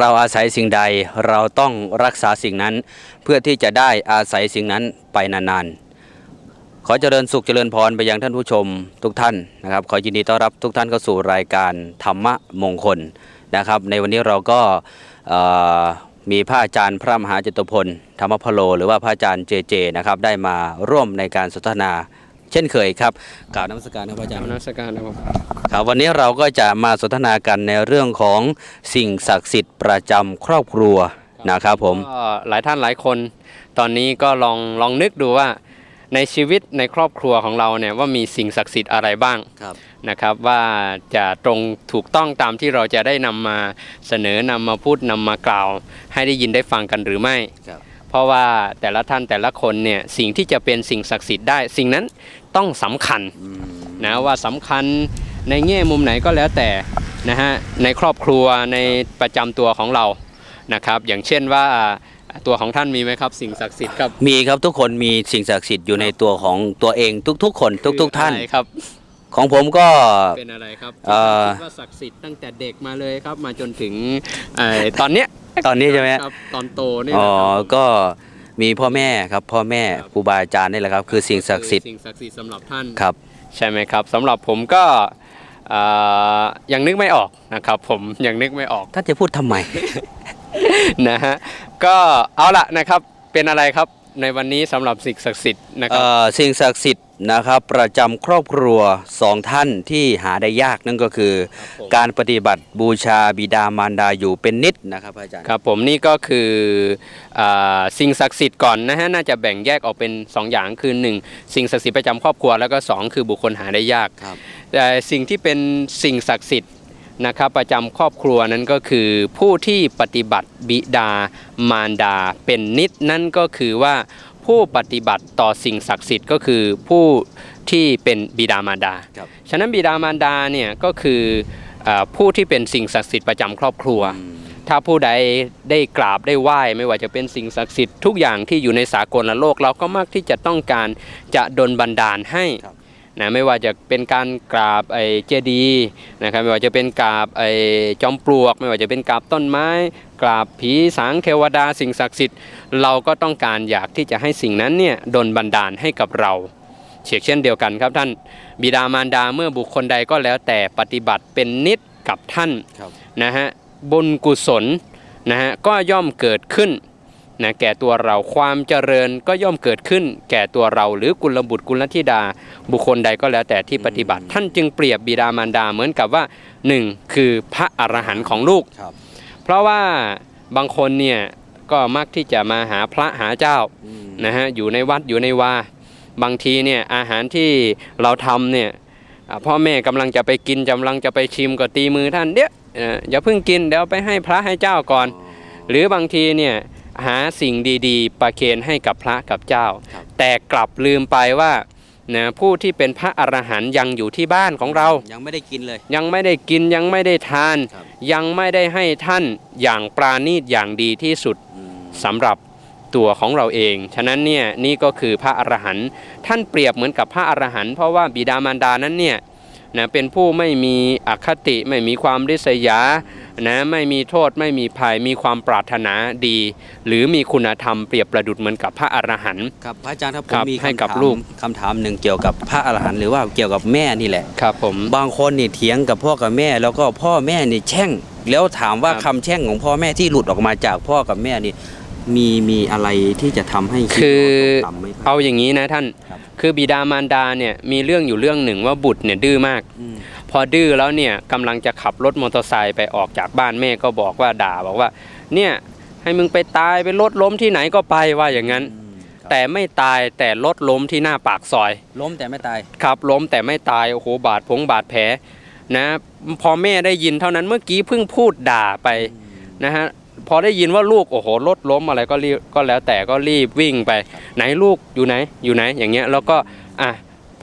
เราอาศัยสิ่งใดเราต้องรักษาสิ่งนั้น เพื่อที่จะได้อาศัยสิ่งนั้นไปนานๆ ขอเจริญสุขเจริญพรไปยังท่านผู้ชมทุกท่านนะครับ ขอยินดีต้อนรับทุกท่านเข้าสู่รายการธรรมะมงคลนะครับ ในวันนี้เราก็มีพระอาจารย์พระมหาจตุพลธรรมพโล หรือว่าพระอาจารย์เจเจนะครับได้มาร่วมในการสนทนา เช่นเคยครับกล่าวนมัสการครับพระอาจารย์นมัสการครับ ครับวันนี้เราก็จะมาสนทนากันในเรื่องของสิ่งศักดิ์สิทธิ์ประจำครอบครัวนะครับผมก็หลายท่านหลายคน ตอนนี้ก็ลองลองนึกดูว่าในชีวิตในครอบครัวของเราเนี่ยว่ามีสิ่งศักดิ์สิทธิ์อะไรบ้างครับนะครับ ว่าจะตรงถูกต้องตามที่เราจะได้นำมาเสนอนำมาพูดนำมากล่าว ให้ได้ยินได้ฟังกันหรือไม่ครับเพราะว่าแต่ละท่านแต่ละคนเนี่ยสิ่งที่จะเป็นสิ่งศักดิ์สิทธิ์ได้ สิ่งนั้นต้องสำคัญนะว่าสำคัญ ในแง่มุมไหนก็แล้วแต่นะฮะในครอบครัวในประจำตัวของเรานะครับ อย่างเช่นว่าตัวของท่านมีไหมครับ สิ่งศักดิ์สิทธิ์ครับมีครับทุกคนมีสิ่งศักดิ์สิทธิ์อยู่ในตัวของตัวเองทุก ๆ คนทุก ๆ ท่านคืออะไรครับ ของผมก็เป็นอะไรครับเอ่อที่คิดว่าศักดิ์สิทธิ์ตั้งแต่เด็กมาเลยครับ มาจนถึงเอ่อตอนเนี้ยตอนนี้ใช่ไหมครับตอนโตนี่อ๋อนะครับก็มีพ่อแม่ครับ พ่อแม่ครูบาอาจารย์นี่แหละครับ คือสิ่งศักดิ์สิทธิ์สิ่งศักดิ์สิทธิ์สำหรับท่านครับ ใช่ไหมครับสำหรับผมก็เอ่อ ยังนึกไม่ออกนะครับผมยังนึกไม่ออก ท่านจะพูดทำไม นะฮะก็เอาละนะครับเป็นอะไรครับในวันนี้สำหรับสิ่งศักดิ์สิทธิ์นะครัเอ่บอสิ่งศักดิ์สิทธิ์นะครับประจำครอบครัวสองท่านที่หาได้ยากนั่นก็คือผม การปฏิบัติบูชาบิดามารดาอยู่เป็นนิดนะครับอาจารย์ ครับผมนี่ก็คืออาสิ่งศักดิ์สิทธิ์ก่อนนะฮะน่าจะแบ่งแยกออกเป็น 2 อย่างคือ 1 สิ่งศักดิ์สิทธิ์ประจำครอบครัวแล้วก็ 2 คือบุคคลหาได้ยาก ครับ แต่สิ่งที่เป็นสิ่งศักดิ์สิทธิ์นะครับประจำครอบครัวนั้นก็คือผู้ที่ปฏิบัติบิดามารดาเป็นนิดนั่นก็คือว่าผู้ปฏิบัติต่อสิ่งศักดิ์สิทธิ์ก็คือผู้ที่เป็นบิดามารดาครับฉะนั้นบิดามารดาเนี่ยก็คืออาผู้ที่เป็นสิ่งศักดิ์สิทธิ์ประจำครอบครัว ถ้าผู้ใดได้กราบได้ไหว้ไม่ว่าจะเป็นสิ่งศักดิ์สิทธิ์ทุกอย่างที่อยู่ในสากลโลกเราก็มักที่จะต้องการจะดลบันดาลให้ครับ นะไม่ว่าจะเป็นการกราบไอ้เจดีย์นะครับไม่ว่าจะเป็นกราบไอ้จอมปลวก ไม่ว่าจะเป็นกราบต้นไม้ กราบผีสางเทวดาสิ่งศักดิ์สิทธิ์ เราก็ต้องการอยากที่จะให้สิ่งนั้นเนี่ยดลบันดาลให้กับเราเช่นเช่นเดียวกันครับท่านบิดามารดาเมื่อบุคคลใดก็แล้วแต่ปฏิบัติเป็นนิดกับท่านครับนะฮะบุญกุศลนะฮะก็ย่อมเกิดขึ้น นะแก่ตัวเราความเจริญก็ย่อมเกิดขึ้น แก่ตัวเราหรือกุลบุตรกุลธิดา บุคคลใดก็แล้วแต่ที่ปฏิบัติ ท่านจึงเปรียบบิดามารดาเหมือนกับว่าหนึ่งคือพระอรหันต์ของลูก ครับ เพราะว่าบางคนเนี่ยก็มักที่จะมาหาพระหาเจ้าอืมนะฮะอยู่ในวัดอยู่ในวา บางทีเนี่ยอาหารที่เราทำเนี่ยอ่าพ่อแม่กำลังจะไปกินกำลังจะไปชิมก็ตีมือท่านเดี๋ยวเอ่ออย่าเพิ่งกินเดี๋ยวไปให้พระให้เจ้าก่อน หรือบางทีเนี่ย หาสิ่งดีๆ ประเคนให้กับพระกับเจ้าครับแต่กลับลืมไปว่านะผู้ที่เป็นพระอรหันต์ยังอยู่ที่บ้านของเรา ยังไม่ได้กินเลย ยังไม่ได้กินยังไม่ได้ทานครับยังไม่ได้ให้ท่านอย่างปราณีตอย่างดีที่สุดอืมสำหรับตัวของเราเอง ฉะนั้นเนี่ยนี่ก็คือพระอรหันต์ท่านเปรียบเหมือนกับพระอรหันต์เพราะว่าบิดามารดานั้นเนี่ยนะเป็นผู้ไม่มีอคติไม่มีความริษยา นะไม่มีโทษไม่มีภัยมีความปรารถนาดี หรือมีคุณธรรมเปรียบประดุจเหมือนกับพระอรหันต์ครับพระอาจารย์ครับผครัมบมีให้คำกับถามลูก คำถามหนึ่งเกี่ยวกับพระอรหันต์หรือว่าเกี่ยวกับแม่นี่แหละ ครับผม บางคนนี่เถียงกับพ่อกับแม่ แล้วก็พ่อแม่นี่แช่ง แล้วถามว่าครับคำแช่งของพ่อแม่ที่หลุดออกมาจากพ่อกับแม่นี่มีมีอะไรที่จะทำให้ดคือตกต่ำไหมครับ เอาอย่างนี้นะท่าน ครับ คือบิดามารดาเนี่ยมีเรื่องอยู่เรื่องหนึ่งว่าบุตรเนี่ยดื้อมากอืม พอดื้อแล้วเนี่ยกำลังจะขับรถมอเตอร์ไซค์ไปออกจากบ้านแม่ก็บอกว่าด่าบอกว่า เนี่ยให้มึงไปตายไปรถล้มที่ไหนก็ไปว่าอย่างนั้นอืมครับแต่ไม่ตายแต่รถล้มที่หน้าปากซอย ล้มแต่ไม่ตายครับล้มแต่ไม่ตายโอ้โหบาดผงบาดแผลนะพอแม่ได้ยินเท่านั้นเมื่อกี้เพิ่งพูดด่าไปนะฮะพอได้ยินว่าลูกโอ้โหรถล้มอะไรก็รีบก็แล้วแต่ก็รีบวิ่งไป ไหนลูกอยู่ไหนอยู่ไหนอย่างเงี้ยแล้วก็อะ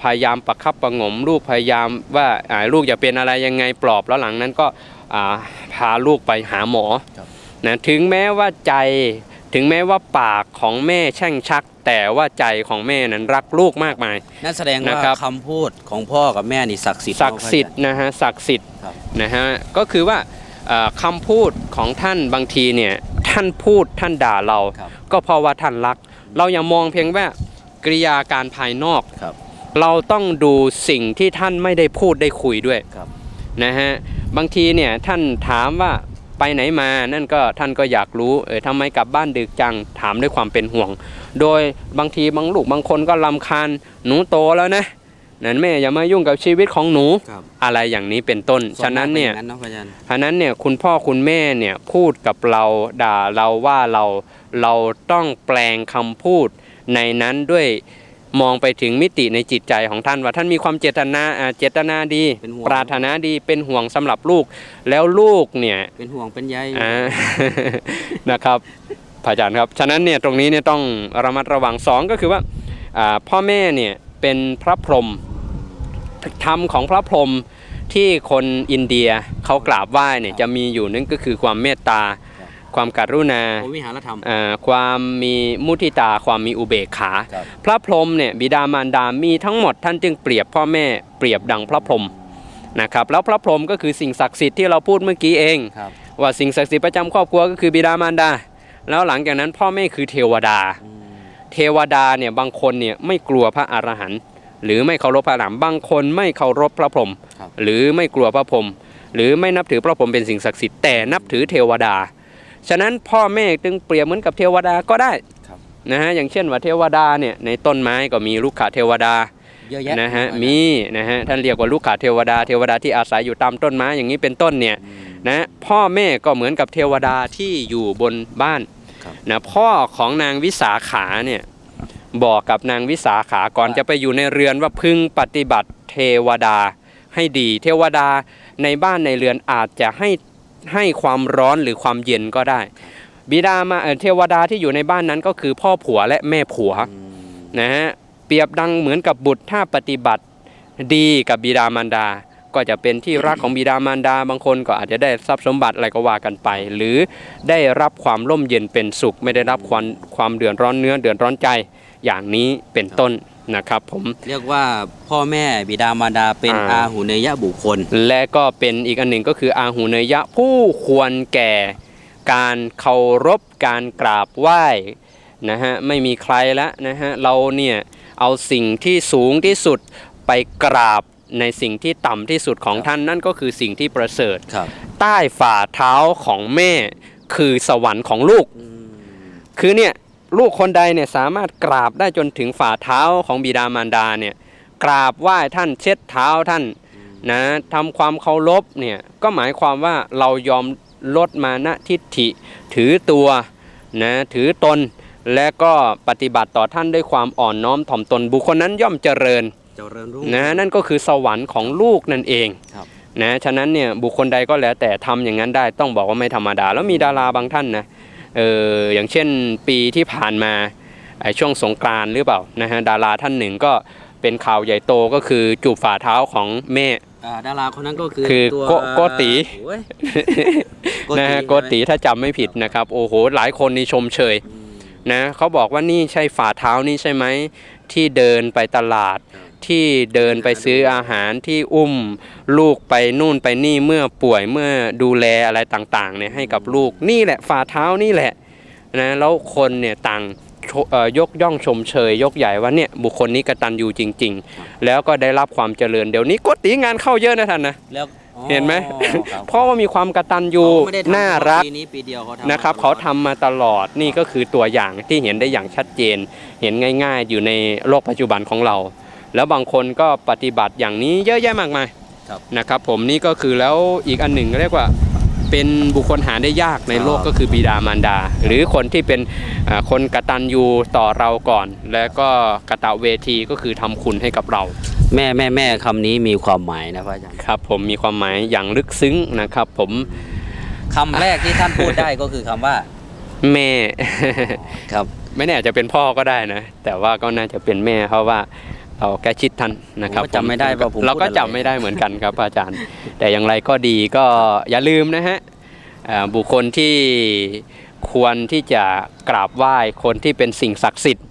พยายามประคับประหงมลูกพยายามว่าอ่าลูกอย่าเป็นอะไรยังไงปลอบแล้วหลังนั้นก็อ่าพาลูกไปหาหมอครับนะถึงแม้ว่าใจถึงแม้ว่าปากของแม่แช่งชัก แต่ว่าใจของแม่นั้นรักลูกมากมายนั่นแสดงว่านะครับคำพูดของพ่อกับแม่นี่ศักดิ์สิทธิ์ศักดิ์สิทธิ์นะฮะศักดิ์สิทธิ์ครับนะฮะก็คือว่าเอ่อคำพูดของท่านบางทีเนี่ยท่านพูดท่านด่าเราครับก็เพราะว่าท่านรัก เราอย่ามองเพียงว่ากริยาการภายนอกครับ เราต้องดูสิ่งที่ท่านไม่ได้พูดได้คุยด้วยครับนะฮะบางทีเนี่ยท่านถามว่าไปไหนมานั่นก็ท่านก็อยากรู้เออทำไมกลับบ้านดึกจังถามด้วยความเป็นห่วง โดยบางทีบางลูกบางคนก็ลำคาญหนูโตแล้วนะนั่นแม่อย่ามายุ่งกับชีวิตของหนูครับอะไรอย่างนี้เป็นต้น ฉะนั้นเนี่ยส่วมากป็อางนั้นเนาะพระอาจารย์ฉะนั้นเนี่ยคุณพ่อคุณแม่เนี่ยพูดกับเราด่าเราว่าเราเราต้องแปลงคำพูดในนั้นด้วย มองไปถึงมิติในจิตใจของท่านว่าท่านมีความเจตนาอ่าเจตนาดีเป็นห่วงปรารถนาดีเป็นห่วงสำหรับลูก แล้วลูกเนี่ยเป็นห่วงเป็นใยอ่านะครับพระอาจารย์ครับฉะนั้นเนี่ยตรงนี้เนี่ยต้องระมัดระวังสองก็คือว่าอ่าพ่อแม่เนี่ยเป็นพระพรหมธรรมของพระพรหมที่คนอินเดียเขากราบไหว้เนี่ยจะมีอยู่นั่นก็คือความเมตตา ความกรุณาโอวิหารธรรมอ่าความมีมุทิตาความมีอุเบกขาครับพระพรหมเนี่ยบิดามารดามีทั้งหมดท่านจึงเปรียบพ่อแม่เปรียบดังพระพรหมนะครับแล้วพระพรหมก็คือสิ่งศักดิ์สิทธิ์ที่เราพูดเมื่อกี้เองครับว่าสิ่งศักดิ์สิทธิ์ประจำครอบครัวก็คือบิดามารดา แล้วหลังจากนั้นพ่อแม่คือเทวดาอืมเทวดาเนี่ยบางคนเนี่ยไม่กลัวพระอรหันต์หรือไม่เคารพพระอรหันต์บางคนไม่เคารพพระพรหมครับหรือไม่กลัวพระพรหมหรือไม่นับถือพระพรหมเป็นสิ่งศักดิ์สิทธิ์แต่นับถือเทวดา ฉะนั้นพ่อแม่จึงเปรียบเหมือนกับเทวดาก็ได้ครับนะฮะอย่างเช่นว่าเทวดาเนี่ยในต้นไม้ก็มีลูกขเทวดาเยอะแยะนะฮะพรอาจารย์มีนะฮะท่านเรียกว่าลูกขเทวดาเทวดาที่อาศัยอยู่ตามต้นไม้อย่างนี้เป็นต้นเนี่ยอืมนะพ่อแม่ก็เหมือนกับเทวดาที่อยู่บนบ้านครับนะพ่อของนางวิสาขาเนี่ยบอกกับนางวิสาขาก่อนจะไปอยู่ในเรือนว่าพึงปฏิบัติเทวดาให้ดี เทวดาในบ้านในเรือนอาจจะให้ ให้ความร้อนหรือความเย็นก็ได้ บิดามาเอ่อเทวดาที่อยู่ในบ้านนั้นก็คือพ่อผัวและแม่ผัวอืมนะฮะเปรียบดังเหมือนกับบุตรถ้าปฏิบัติดีกับบิดามารดา ก็จะเป็นที่รักของบิดามารดา บางคนก็อาจจะได้ทรัพย์สมบัติอะไรก็ว่ากันไป หรือได้รับความร่มเย็นเป็นสุข ไม่ได้รับความความเดือดร้อนเนื้อเดือดร้อนใจอย่างนี้เป็นต้น นะครับผมเรียกว่าพ่อแม่บิดามารดาเป็นอ่าอาหุเนยบุคคล และก็เป็นอีกอันหนึ่งก็คืออาหูเนยะผู้ควรแก่ การเคารพการกราบไหว้นะฮะไม่มีใครละนะฮะเราเนี่ยเอาสิ่งที่สูงที่สุดไปกราบในสิ่งที่ต่ำที่สุดของครับท่านนั่นก็คือสิ่งที่ประเสริฐ ครับ ใต้ฝ่าเท้าของแม่คือสวรรค์ของลูกอืมคือเนี่ย ลูกคนใดเนี่ยสามารถกราบได้จนถึงฝ่าเท้าของบิดามารดาเนี่ยกราบไหว้ท่านเช็ดเท้าท่านนะทำความเคารพเนี่ยก็หมายความว่าเรายอมลดมานะทิฏฐิ ถือตัวนะถือตนและก็ปฏิบัติต่อท่านด้วยความอ่อนน้อมถ่อมตนบุคคลนั้นย่อมเจริญเจริญรุ่งนะนั่นก็คือสวรรค์ของลูกนั่นเองครับนะฉะนั้นเนี่ยบุคคลใดก็แล้วแต่ทำอย่างนั้นได้ต้องบอกว่าไม่ธรรมดา แล้วมีดาราบางท่านนะ เอออย่างเช่นปีที่ผ่านมาไอ้ช่วงสงกรานต์หรือเปล่านะฮะดาราท่านหนึ่งก็เป็นข่าวใหญ่โตก็คือจูบฝ่าเท้าของแม่อ่าดาราคนนั้นก็คือคือตัวโกโกติโอ้ยนะฮะโกติถ้าจำไม่ผิดนะครับ โอ้โหหลายคนนี่ชมเชยอืมนะเขาบอกว่านี่ใช่ฝ่าเท้านี่ใช่ไหมที่เดินไปตลาดครับ ที่เดินไปซื้ออาหารที่อุ้มลูกไปนู่นไปนี่เมื่อป่วยเมื่อดูแลอะไรต่างๆเนี่ยให้กับลูกนี่แหละฝ่าเท้านี่แหละนะแล้วคนเนี่ยต่างชเอ่อยกย่องชมเชย ยกใหญ่ว่าเนี่ยบุคคลนี้กตัญญูจริง ๆ แล้วก็ได้รับความเจริญเดี๋ยวนี้โกติงานเข้าเยอะนะท่านนะแล้วอ๋อเห็นไหมครับเพราะว่ามีความกตัญญูเขาไม่ได้ทำน่ารักปีนี้ปีเดียวเขาทำนะครับมเขาทำมาตลอดนี่ก็คือตัวอย่างที่เห็นได้อย่างชัดเจน เห็นง่าย ๆ อยู่ในโลกปัจจุบันของเรา แล้วบางคนก็ปฏิบัติอย่างนี้เยอะแยะมากมายครับนะครับ ผมนี่ก็คือแล้วอีกอันหนึ่งเรียกว่าเป็นบุคคลหาได้ยากในโลกก็คือบิดามารดา หรือคนที่เป็นอ่าคนกตัญญูต่อเราก่อน แล้วก็กตเวทีก็คือทำคุณให้กับเรา แม่แม่แม่คำนี้มีความหมายนะพระอาจารย์ครับ ผมมีความหมายอย่างลึกซึ้งนะครับ ผมคำแรกที่ท่านพูดได้ก็คือคำว่า แม่ครับ ไม่แน่อาจจะเป็นพ่อก็ได้นะ แต่ว่าก็น่าจะเป็นแม่เพราะว่า เราแก้ชิดท่านนะครับผมก็จำไม่ได้ว่าผมเราก็พูดอะไรจำไม่ได้เหมือนกันครับอาจารย์ แต่อย่างไรก็ดีก็อย่าลืมนะฮะเอ่อบุคคลที่ควรที่จะกราบไหว้คนที่เป็นสิ่งศักดิ์สิทธิ์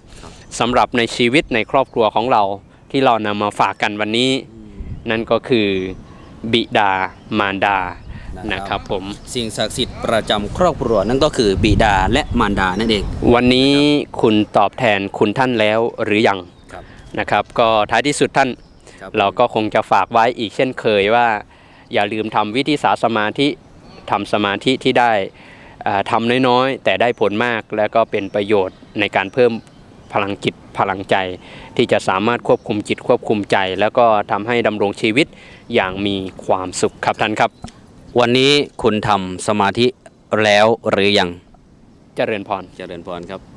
สำหรับในชีวิตในครอบครัวของเราที่เรานำมาฝากกันวันนี้ นั่นก็คือบิดามารดานะครับผมสิ่งศักดิ์สิทธิ์ประจำครอบครัวนั่นก็คือบิดาและมารดานั่นเอง วันนี้คุณตอบแทนคุณท่านแล้วหรือยังครับ นะครับ ก็ท้ายที่สุดท่านครับเราก็คงจะฝากไว้อีกเช่นเคยว่า อย่าลืมทำวิธีสาสมาธิทำสมาธิที่ได้อ่าทำน้อยๆ แต่ได้ผลมากแล้วก็เป็นประโยชน์ในการเพิ่มพลังจิตพลังใจ ที่จะสามารถควบคุมจิตควบคุมใจ แล้วก็ทำให้ดำรงชีวิตอย่างมีความสุขครับท่านครับ วันนี้คุณทำสมาธิแล้วหรือยัง เจริญพร เจริญพรครับ